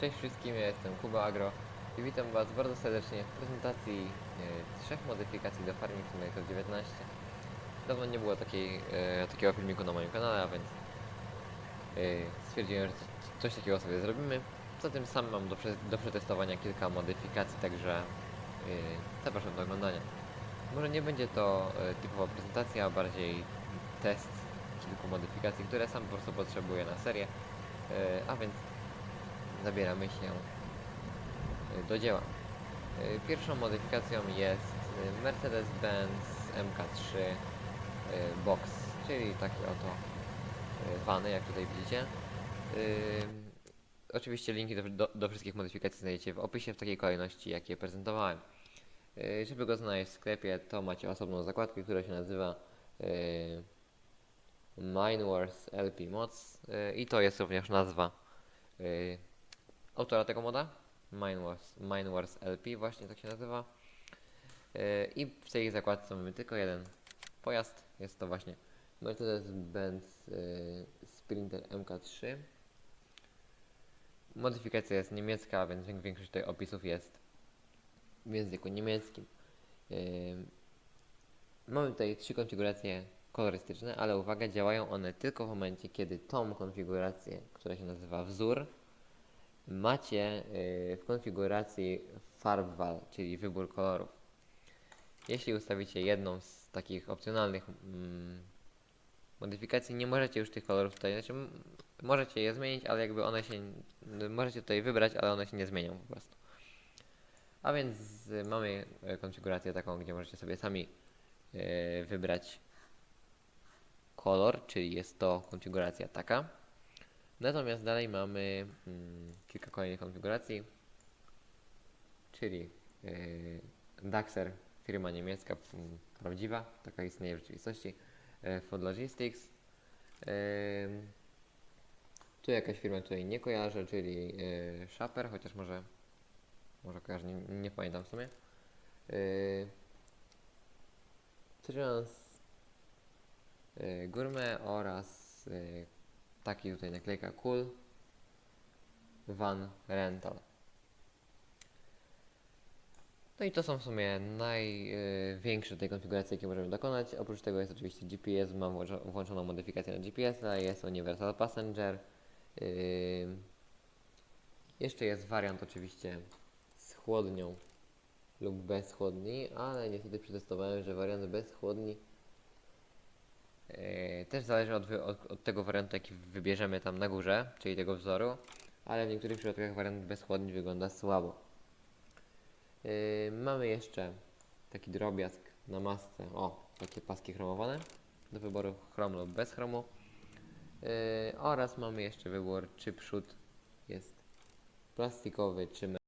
Cześć wszystkim, ja jestem Kuba Agro i witam Was bardzo serdecznie w prezentacji e, trzech modyfikacji do Farming Simulator 19. Dawno nie było takiej, e, takiego filmiku na moim kanale, a więc e, stwierdziłem, że coś- takiego sobie zrobimy. Poza tym sam mam do, do przetestowania kilka modyfikacji, także e, zapraszam do oglądania. Może nie będzie to e, typowa prezentacja, a bardziej test kilku modyfikacji, które sam po prostu potrzebuję na serię. E, a więc zabieramy się y, do dzieła. Y, Pierwszą modyfikacją jest y, Mercedes-Benz MK3 y, Box, czyli taki oto wany, jak tutaj widzicie. Oczywiście linki do, do, do wszystkich modyfikacji znajdziecie w opisie w takiej kolejności, jak je prezentowałem. Żeby go znaleźć w sklepie, to macie osobną zakładkę, która się nazywa y, Mine Wars LP Mods i to jest również nazwa autora tego moda, Mine Wars, Mine Wars LP, właśnie tak się nazywa. Yy, I w tej zakładce mamy tylko jeden pojazd, jest to właśnie Mercedes-Benz yy, Sprinter MK3. Modyfikacja jest niemiecka, więc większość tutaj opisów jest w języku niemieckim. Yy, Mamy tutaj trzy konfiguracje kolorystyczne, ale uwaga, działają one tylko w momencie, kiedy tą konfigurację, która się nazywa wzór, macie y, w konfiguracji farbwal, czyli wybór kolorów. Jeśli ustawicie jedną z takich opcjonalnych mm, modyfikacji, nie możecie już tych kolorów tutaj, znaczy możecie je zmienić, ale jakby one się, możecie tutaj wybrać, ale one się nie zmienią po prostu. A więc y, mamy y, konfigurację taką, gdzie możecie sobie sami wybrać kolor, czyli jest to konfiguracja taka. Natomiast dalej mamy mm, kilka kolejnych konfiguracji, czyli yy, Daxer, firma niemiecka mm, prawdziwa, taka istnieje w rzeczywistości, yy, Food Logistics. Yy, tu jakaś firma, której nie kojarzę, czyli Shopper, chociaż może, może kojarzę, nie, nie pamiętam w sumie. Trans Gourmet oraz taki tutaj naklejka cool van rental. No i to są w sumie największe tej konfiguracji jakie możemy dokonać. Oprócz tego jest oczywiście GPS mam włączo- włączoną modyfikację na GPS a jest Universal Passenger. Yy, jeszcze jest wariant oczywiście z chłodnią lub bez chłodni ale niestety przetestowałem, że wariant bez chłodni Yy, Też zależy od, od, od tego wariantu, jaki wybierzemy tam na górze, czyli tego wzoru, ale w niektórych przypadkach wariant bez chłodni wygląda słabo. Yy, mamy jeszcze taki drobiazg na masce, o, takie paski chromowane, do wyboru chrom lub bez chromu. Yy, oraz mamy jeszcze wybór, czy przód jest plastikowy, czy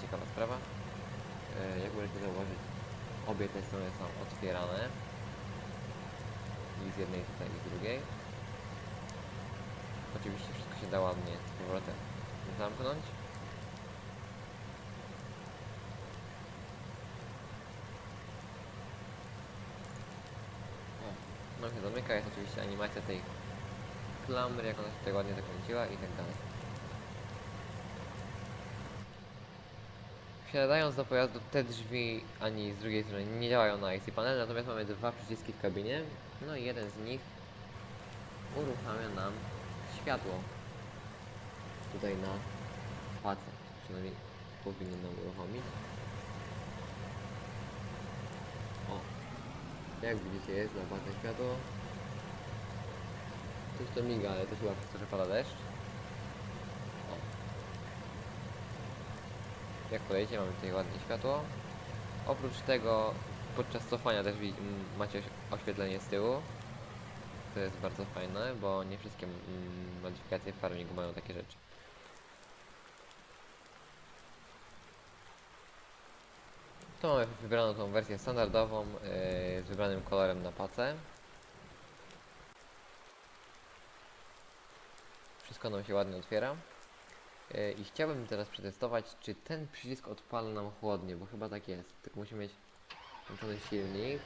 ciekawa sprawa. E, Jak możecie zauważyć, obie te strony są otwierane. I z jednej tutaj i z drugiej. Oczywiście wszystko się da ładnie z powrotem zamknąć. No się zamyka, jest oczywiście animacja tej klamry, jak ona się tutaj ładnie zakręciła i tak dalej. Wsiadając do pojazdu, te drzwi ani z drugiej strony nie działają na IC panel, natomiast mamy dwa przyciski w kabinie. No i jeden z nich uruchamia nam światło. Tutaj na pace. Przynajmniej powinien nam uruchomić. O! Jak widzicie jest na pace światło. Coś to miga, ale to chyba przez to, że pada deszcz. O. jak podejdziecie, mamy tutaj ładne światło. Oprócz tego podczas cofania też macie oś- oświetlenie z tyłu. To jest bardzo fajne, bo nie wszystkie modyfikacje w farmingu mają takie rzeczy. Tu mamy wybraną tą wersję standardową yy, z wybranym kolorem na pacę. Wszystko nam się ładnie otwiera. Yy, I chciałbym teraz przetestować, czy ten przycisk odpala nam chłodnie, bo chyba tak jest. Tylko musimy mieć włączony silnik.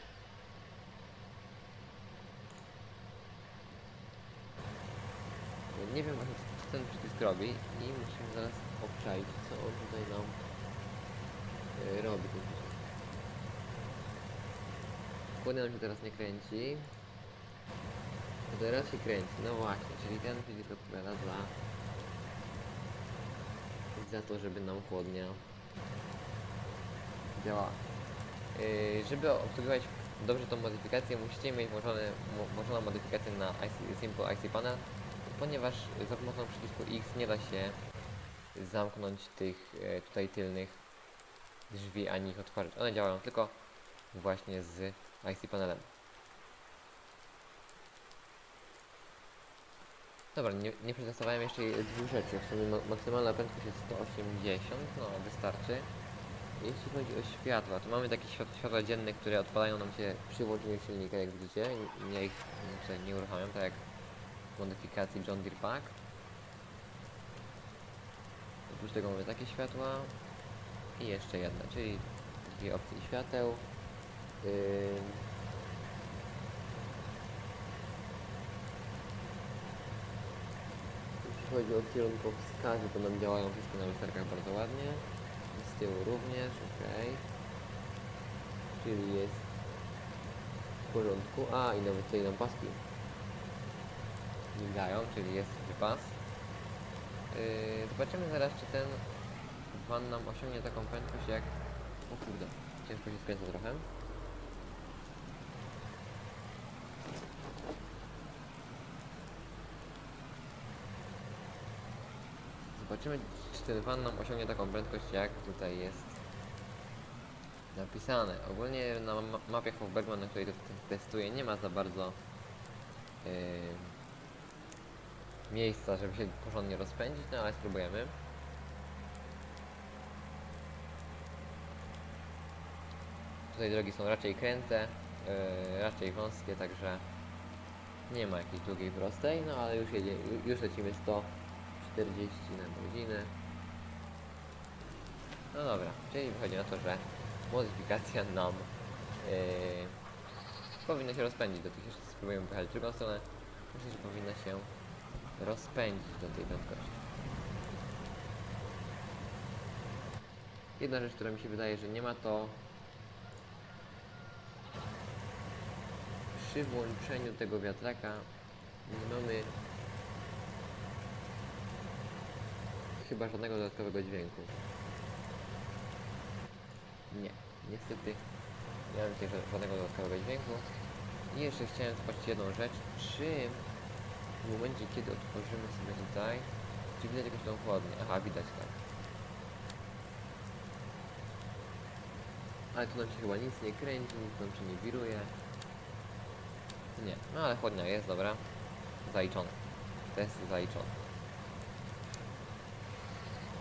Yy, Nie wiem właśnie co ten przycisk robi i musimy zaraz obczaić co on tutaj nam yy, robi. Chłodnie nam się teraz nie kręci. Teraz się kręci, no właśnie, czyli ten przycisk odpowiada za za to, żeby nam chłodnia działała. Yy, żeby obsługiwać dobrze tą modyfikację, musicie mieć włączone, włączoną modyfikację na IC, Simple IC Panel, ponieważ za pomocą przycisku X nie da się zamknąć tych e, tutaj tylnych drzwi, ani ich otworzyć. One działają tylko właśnie z IC panelem. Dobra, nie, nie przetestowałem jeszcze dwóch rzeczy. W sumie ma- maksymalna prędkość jest 180, no wystarczy. Jeśli chodzi o światła, to mamy takie świat, światła dzienne, które odpalają nam się przy włączeniu silnika, jak widzicie. Ja ich tutaj nie uruchamiam, tak jak w modyfikacji John Deere Pack. Oprócz tego mamy takie światła i jeszcze jedna, czyli dwie opcje świateł. Ym, Jeśli chodzi o kierunkowskazy, to nam działają wszystkie na lusterkach bardzo ładnie. Z tyłu również, ok. Czyli jest w porządku. A, i nawet tutaj nam paski migają, czyli jest wypas. Yy, zobaczymy zaraz, czy ten van nam osiągnie taką prędkość jak... O kurde, ciężko się skręca trochę. Zobaczymy, czy ten van nam osiągnie taką prędkość, jak tutaj jest napisane. Ogólnie na ma mapie Hofbergman, na której to te- testuję, nie ma za bardzo yy, miejsca, żeby się porządnie rozpędzić, no ale spróbujemy. Tutaj drogi są raczej kręte, yy, raczej wąskie, także nie ma jakiejś długiej prostej, no ale już, jedzie, ju- już lecimy 140 na godzinę. No dobra, czyli wychodzi na to, że modyfikacja nam yy, powinna się rozpędzić do tych jeszcze spróbujemy pojechać w drugą stronę. Myślę, że powinna się rozpędzić do tej prędkości. Jedna rzecz, która mi się wydaje, że nie ma to przy włączeniu tego wiatraka nie mamy chyba żadnego dodatkowego dźwięku. Nie, niestety nie mam tutaj ża- żadnego dodatkowego dźwięku. I jeszcze chciałem zobaczyć jedną rzecz, czy w momencie kiedy otworzymy sobie tutaj, czy widać jakąś tą chłodnię? Aha, widać tak. Ale tu nam się chyba nic nie kręci, nic nam się nie wiruje. Nie, no ale chłodnia jest, dobra. Zaliczone. Test zaliczony.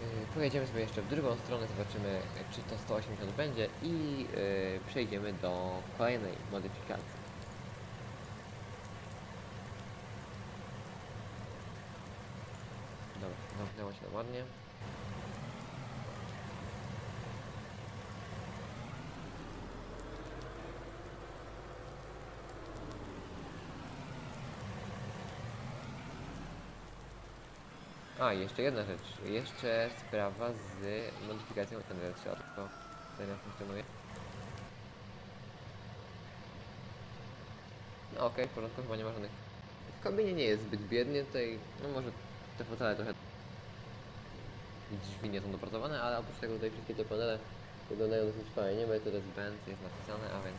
Yy, Pojedziemy sobie jeszcze w drugą stronę, zobaczymy czy to 180 będzie i yy, przejdziemy do kolejnej modyfikacji. Dobra, zamknęło się ładnie. A, jeszcze jedna rzecz. Jeszcze sprawa z modyfikacją ten środko. Tutaj nam funkcjonuje. No okej, w porządku, chyba nie ma żadnych... W kabinie nie jest zbyt biednie, tutaj... No może te fotele trochę... Drzwi nie są dopracowane, ale oprócz tego tutaj wszystkie te panele wyglądają dosyć fajnie. Mercedes-Benz jest napisane, a więc...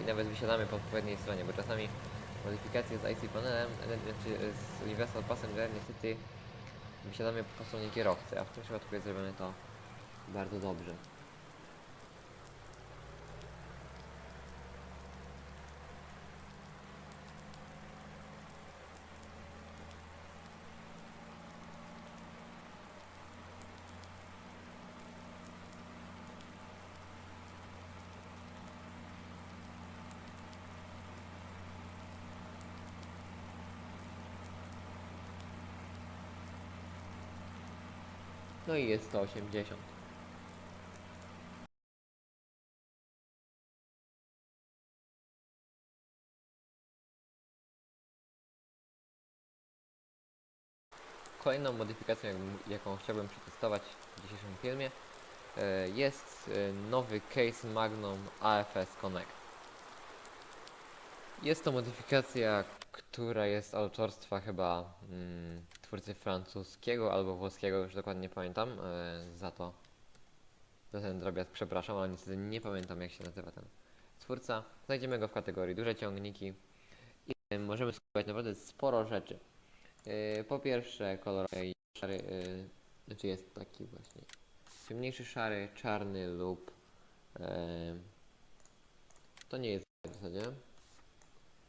I nawet wysiadamy po odpowiedniej stronie, bo czasami modyfikacje z IC panelem, e, znaczy z Universal Passenger niestety wysiadamy po stronie kierowcy, a w tym przypadku jest zrobione to bardzo dobrze. No i jest 180. Kolejną modyfikacją, jak- jaką chciałbym przetestować w dzisiejszym filmie, e, jest e, nowy case Magnum AFS Connect. Jest to modyfikacja, która jest autorstwa chyba mm, twórcy francuskiego albo włoskiego, już dokładnie nie pamiętam. E, za to za ten drobiazg przepraszam, ale niestety nie pamiętam jak się nazywa ten twórca. Znajdziemy go w kategorii duże ciągniki i e, możemy skupiać naprawdę sporo rzeczy. E, po pierwsze kolor szary, znaczy jest taki właśnie ciemniejszy szary, czarny lub to nie jest w zasadzie.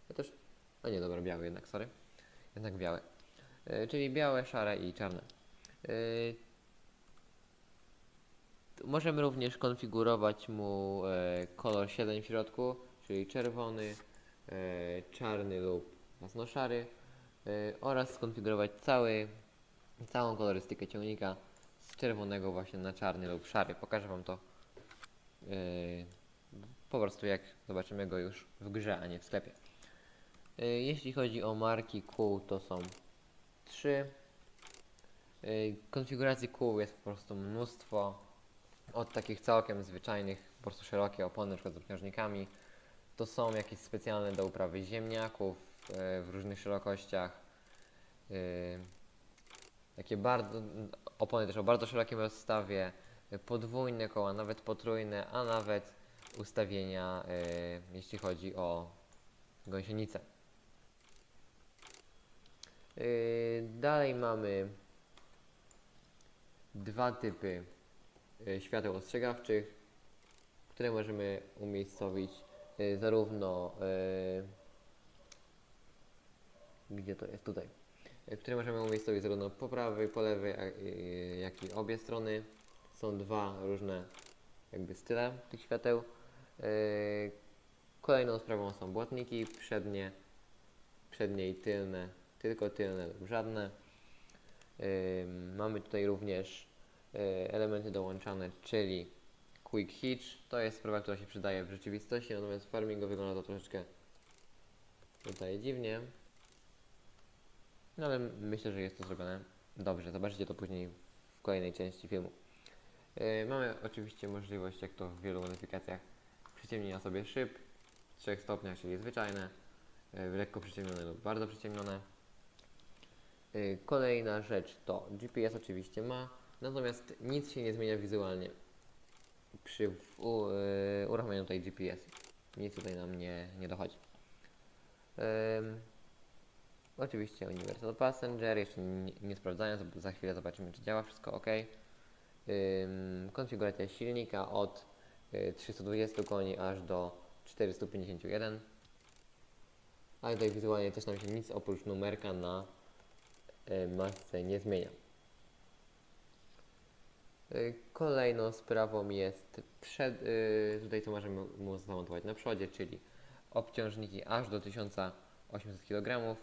Ja też, a nie dobra, biały jednak, sorry. Jednak białe. E, czyli białe, szare i czarne. E, możemy również konfigurować mu e, kolor 7 w środku, czyli czerwony, czarny lub jasno-szary oraz skonfigurować cały, całą kolorystykę ciągnika z czerwonego właśnie na czarny lub szary. Pokażę Wam to po prostu jak zobaczymy go już w grze, a nie w sklepie. Jeśli chodzi o marki kół, to są trzy. E, Konfiguracji kół jest po prostu mnóstwo. Od takich całkiem zwyczajnych, po prostu szerokie opony, na przykład z obciążnikami. To są jakieś specjalne do uprawy ziemniaków e, w różnych szerokościach. E, Takie bardzo, opony też o bardzo szerokim rozstawie, podwójne koła, nawet potrójne, a nawet ustawienia, jeśli chodzi o gąsienicę. Yy, dalej mamy dwa typy yy, świateł ostrzegawczych, które możemy umiejscowić yy, zarówno gdzie to jest tutaj, które możemy umiejscowić zarówno po prawej, po lewej, jak i obie strony. Są dwa różne jakby style tych świateł. Kolejną sprawą są błotniki przednie, przednie i tylne, tylko tylne lub żadne. Mamy tutaj również y, elementy dołączane, czyli Quick Hitch. To jest sprawa, która się przydaje w rzeczywistości, natomiast w farmingu wygląda to troszeczkę tutaj dziwnie. No ale myślę, że jest to zrobione dobrze. Zobaczycie to później w kolejnej części filmu. Yy, mamy oczywiście możliwość, jak to w wielu modyfikacjach, przyciemnienia sobie szyb w trzech stopniach, czyli zwyczajne, yy, lekko przyciemnione lub bardzo przyciemnione. Yy, Kolejna rzecz to GPS oczywiście ma, natomiast nic się nie zmienia wizualnie przy u, yy, uruchomieniu tutaj GPS. Nic tutaj nam nie, nie dochodzi. Ym, oczywiście Universal Passenger, jeszcze nie, nie sprawdzając, za chwilę zobaczymy czy działa wszystko ok. Ym, konfiguracja silnika od y, 320 koni aż do 451. Ale tutaj wizualnie też nam się nic oprócz numerka na y, masce nie zmienia. Y, Kolejną sprawą jest przed, y, tutaj co możemy mu zamontować na przodzie, czyli obciążniki aż do 1800 kg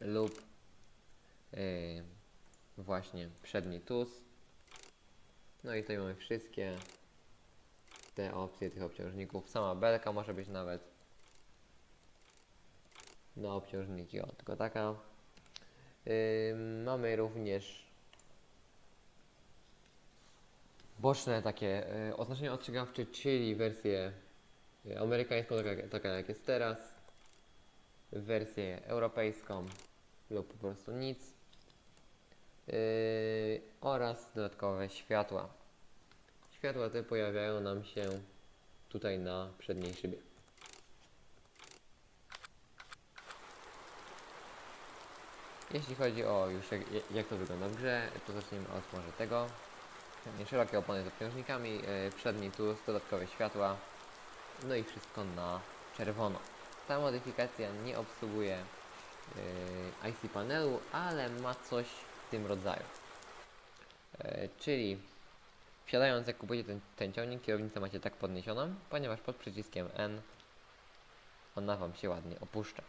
lub właśnie przedni tus. No i tutaj mamy wszystkie te opcje tych obciążników. Sama belka może być nawet na obciążniki, o tylko taka. Mamy również boczne takie y, oznaczenia ostrzegawcze, czyli wersję y, amerykańską, taka, taka jak jest teraz, wersję europejską lub po prostu nic yy, oraz dodatkowe światła. Światła te pojawiają nam się tutaj na przedniej szybie. Jeśli chodzi o już jak, jak to wygląda w grze, to zaczniemy od może tego. szerokie opony z obciążnikami, e, przedni tu dodatkowe światła, no i wszystko na czerwono. Ta modyfikacja nie obsługuje e, IC panelu, ale ma coś w tym rodzaju. E, czyli wsiadając jak kupujecie ten, ten ciągnik, kierownicę macie tak podniesioną, ponieważ pod przyciskiem N ona Wam się ładnie opuszcza.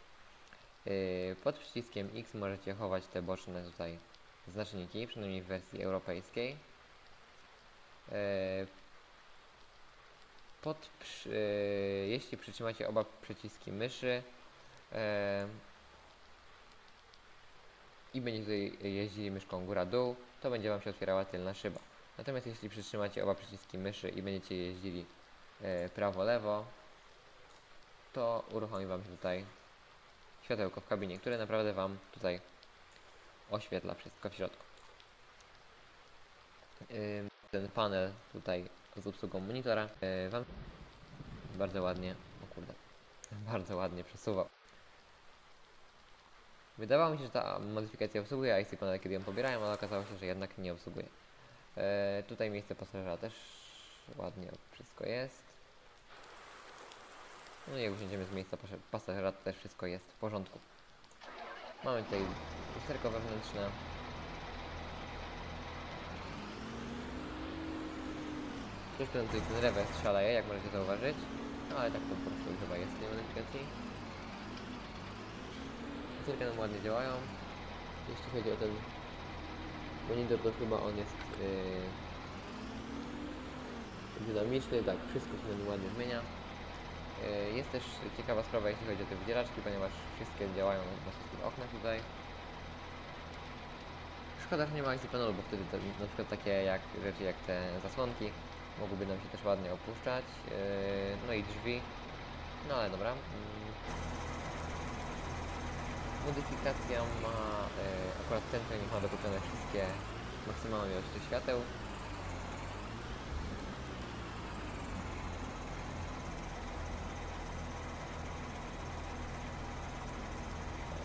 Yy, Pod przyciskiem X możecie chować te boczne tutaj znaczniki, przynajmniej w wersji europejskiej. Yy, Pod, yy, jeśli przytrzymacie oba przyciski myszy i będziecie jeździli myszką góra-dół, to będzie Wam się otwierała tylna szyba. Natomiast jeśli przytrzymacie oba przyciski myszy i będziecie jeździli prawo-lewo, to uruchomi Wam się tutaj światełko w kabinie, które naprawdę Wam tutaj oświetla wszystko w środku. Ten panel tutaj z obsługą monitora yy, Wam bardzo ładnie, o kurde, bardzo ładnie przesuwał. Wydawało mi się, że ta modyfikacja obsługuje IC panel, kiedy ją pobierałem, ale okazało się, że jednak nie obsługuje. E, tutaj miejsce pasażera też ładnie wszystko jest. No i jak usiądziemy z miejsca pasażera, to też wszystko jest w porządku. Mamy tutaj lusterko wewnętrzne. Nam tutaj ten rewers szaleje, jak możecie zauważyć. No ale tak to po prostu chyba jest w tej modyfikacji. Lusterka nam ładnie działają. Jeśli chodzi o ten monitor, to chyba on jest yy, dynamiczny, tak, wszystko się nam ładnie zmienia. E, Jest też ciekawa sprawa, jeśli chodzi o te wydzielaczki, ponieważ wszystkie działają na wszystkich oknach tutaj. Szkoda, że nie ma akcji panelu, bo wtedy te, na przykład takie jak rzeczy jak te zasłonki mogłyby nam się też ładnie opuszczać. E, No i drzwi. No ale dobra. Mm. Modyfikacja ma, e, akurat ten ciągnik ma dokupione wszystkie maksymalne ilości świateł.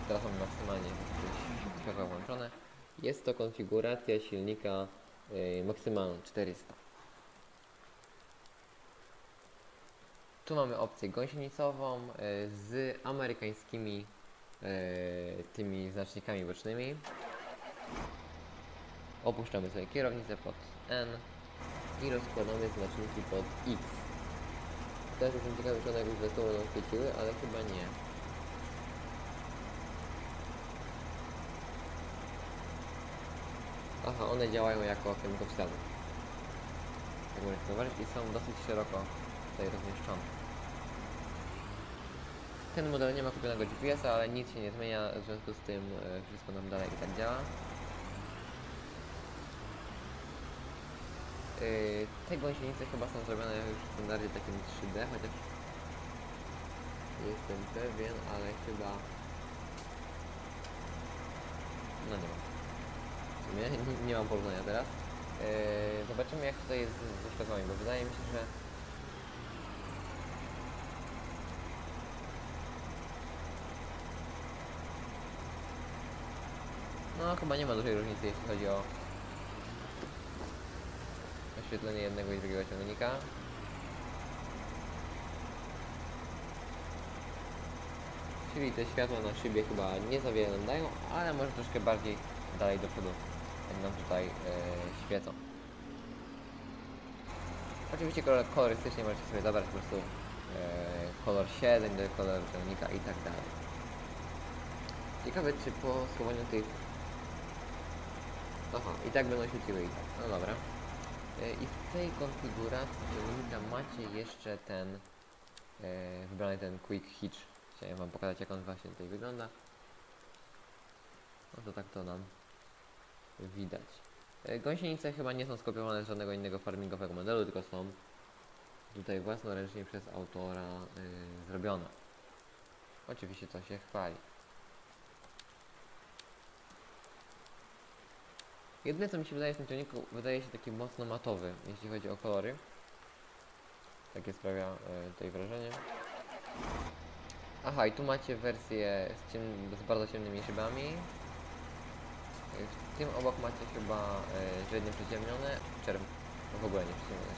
Teraz mamy maksymalnie światła włączone. Jest to konfiguracja silnika yy, maksymalna 400. Tu mamy opcję gąsienicową yy, z amerykańskimi yy, tymi znacznikami bocznymi. Opuszczamy sobie kierownicę pod N i rozkładamy znaczniki pod X. Teraz jestem ciekawy, czy one jakoś wesoło nam świeciły, ale chyba nie. Aha, one działają jako kierunkowskazy. Jak możecie zauważyć i są dosyć szeroko tutaj rozmieszczone. Ten model nie ma kupionego GPS-a, ale nic się nie zmienia, w związku z tym e, wszystko nam dalej i tak działa. Yy, te gąsienice chyba są zrobione już w standardzie takim 3D, chociaż jestem pewien, ale chyba... No nie wiem. Nie, nie mam porównania teraz. Yy, zobaczymy jak tutaj jest z- ze światłami, bo wydaje mi się, że No chyba nie ma dużej różnicy jeśli chodzi o oświetlenie jednego i drugiego ciągnika. Czyli te światła na szybie chyba nie za wiele nam dają, ale może troszkę bardziej dalej do przodu nam tutaj e, świecą. Oczywiście kolor, kolorystycznie możecie sobie zabrać po prostu e, kolor siedzeń do koloru ciągnika i tak dalej. Ciekawe czy po schowaniu tych... Aha, i tak będą świeciły i tak, no dobra. E, I w tej konfiguracji ciągnika macie jeszcze ten wybrany ten Quick Hitch. Chciałem wam pokazać jak on właśnie tutaj wygląda. No to tak to nam widać. E, Gąsienice chyba nie są skopiowane z żadnego innego farmingowego modelu, tylko są tutaj własnoręcznie przez autora y, zrobione. Oczywiście to się chwali. Jedyne co mi się wydaje w tym ciągniku, wydaje się taki mocno matowy, jeśli chodzi o kolory. Takie sprawia y, tutaj wrażenie. Aha, i tu macie wersję z, ciem, z bardzo ciemnymi szybami. Y, W tym obok macie chyba y, średnio przyciemnione, czerw w ogóle nie przyciemnione.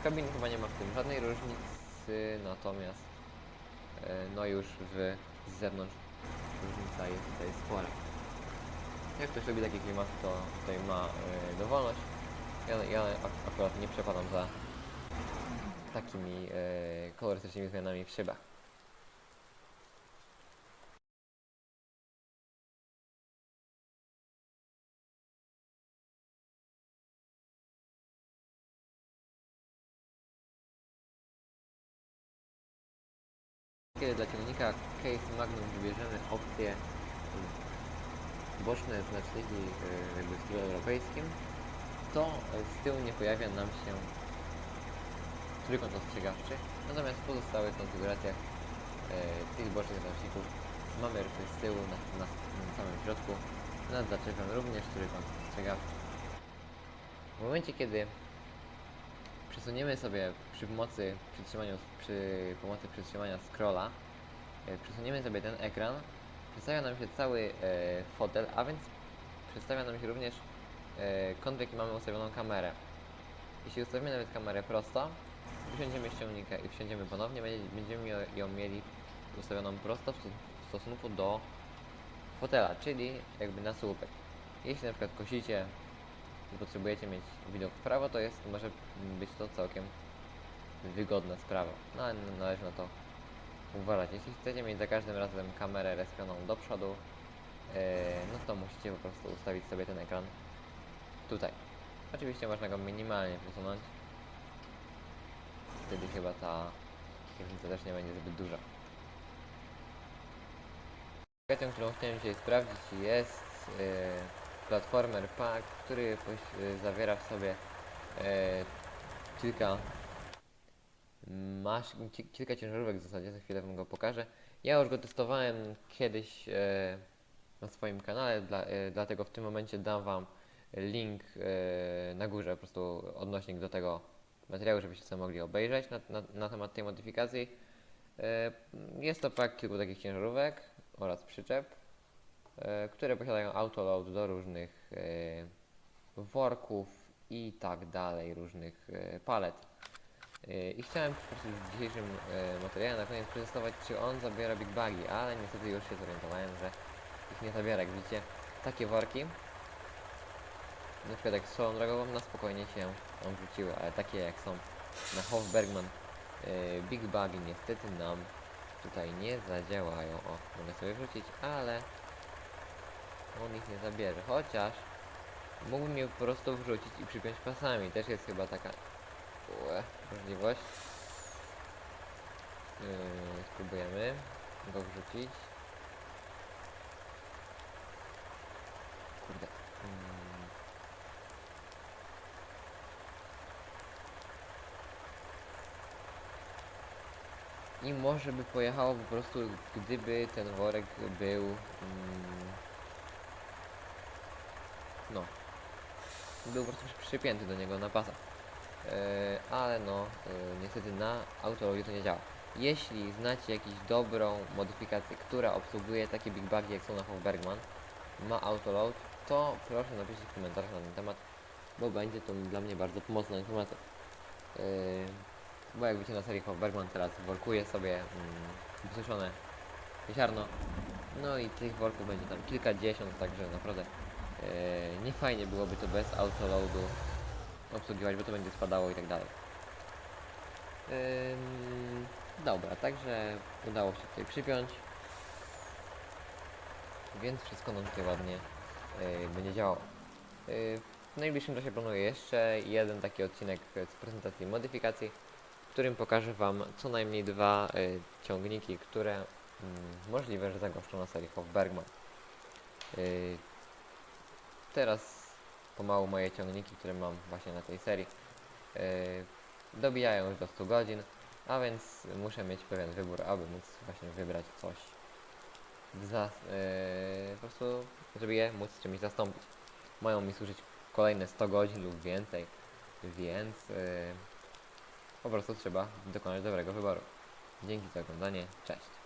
Z kabin chyba nie ma w tym żadnej różnicy, natomiast e, no już w, z zewnątrz różnica jest tutaj spora. Jak ktoś lubi takie klimaty, to tutaj ma e, dowolność. Ja, ja ak- akurat nie przepadam za takimi e, kolorystycznymi zmianami w szybach. Kiedy dla ciągnika Case Magnum wybierzemy opcję boczne znaczniki e, w stylu europejskim, to z tyłu nie pojawia nam się trójkąt ostrzegawczy, natomiast w pozostałych konfiguracjach e, tych bocznych znaczników mamy również z tyłu na, na, na samym środku nad zaczepem również trójkąt ostrzegawczy. W momencie kiedy przesuniemy sobie przy pomocy przytrzymania, przy pomocy przytrzymania scrolla, e, przesuniemy sobie ten ekran, przedstawia nam się cały e, fotel, a więc przedstawia nam się również e, kąt, w jaki mamy ustawioną kamerę. Jeśli ustawimy nawet kamerę prosto, usiądziemy z ciągnika i wsiądziemy ponownie, będzie- będziemy ją- mieli ustawioną prosto w sto- w stosunku do fotela, czyli jakby na słupek. Jeśli na przykład kosicie i potrzebujecie mieć widok w prawo, to jest, może być to całkiem wygodna sprawa. No ale należy na to uważać. Jeśli chcecie mieć za każdym razem kamerę respioną do przodu, e, no to musicie po prostu ustawić sobie ten ekran tutaj. Oczywiście można go minimalnie przesunąć. Wtedy chyba ta różnica też nie będzie zbyt duża. Aplikacją, którą chciałem dzisiaj sprawdzić jest e, Platformer Pack, który e, zawiera w sobie e, kilka masz ki- kilka ciężarówek w zasadzie, za chwilę wam go pokażę. Ja już go testowałem kiedyś e, na swoim kanale, dla, dlatego w tym momencie dam wam link na górze, po prostu odnośnik do tego materiału, żebyście sobie mogli obejrzeć na, na, na temat tej modyfikacji. E, jest to pak kilku takich ciężarówek oraz przyczep, e, które posiadają autoload do różnych e, worków i tak dalej, różnych palet. I chciałem w dzisiejszym materiale na koniec przetestować, czy on zabiera Big Bagi, ale niestety już się zorientowałem, że ich nie zabiera. Jak widzicie, takie worki, na przykład jak solą drogową, na spokojnie się wrzuciły, ale takie jak są na Hofbergman e, Big Bagi niestety nam tutaj nie zadziałają. O, mogę sobie wrzucić, ale on ich nie zabierze, chociaż mógłbym je po prostu wrzucić i przypiąć pasami, też jest chyba taka Ue, możliwość. Yy, spróbujemy go wrzucić. I może by pojechało po prostu, gdyby ten worek był... Mm, no. Był po prostu przypięty do niego na pasach. E, ale no e, niestety na autoloadzie to nie działa. Jeśli znacie jakąś dobrą modyfikację, która obsługuje takie big bugi jak są na Hofbergman, ma autoload, to proszę napiszcie w komentarzach na ten temat, bo będzie to dla mnie bardzo pomocna informacja. E, bo jak wiecie na serii Hofbergman teraz workuje sobie mm, wysuszone ziarno, no i tych worków będzie tam kilkadziesiąt, także naprawdę e, nie fajnie byłoby to bez autoloadu obsługiwać, bo to będzie spadało i tak dalej. Dobra, także udało się tutaj przypiąć. Więc wszystko nam tutaj ładnie yy, będzie działało. Yy, w najbliższym czasie planuję jeszcze jeden taki odcinek z prezentacji modyfikacji, którym pokażę Wam co najmniej dwa yy, ciągniki, które mm, możliwe, że zagoszczą na serii Hofbergman. Yy, teraz pomału moje ciągniki, które mam właśnie na tej serii, yy, dobijają już do 100 godzin, a więc muszę mieć pewien wybór, aby móc właśnie wybrać coś za, yy, po prostu, żeby je móc czymś zastąpić. Mają mi służyć kolejne 100 godzin lub więcej, więc yy, po prostu trzeba dokonać dobrego wyboru. Dzięki za oglądanie, cześć.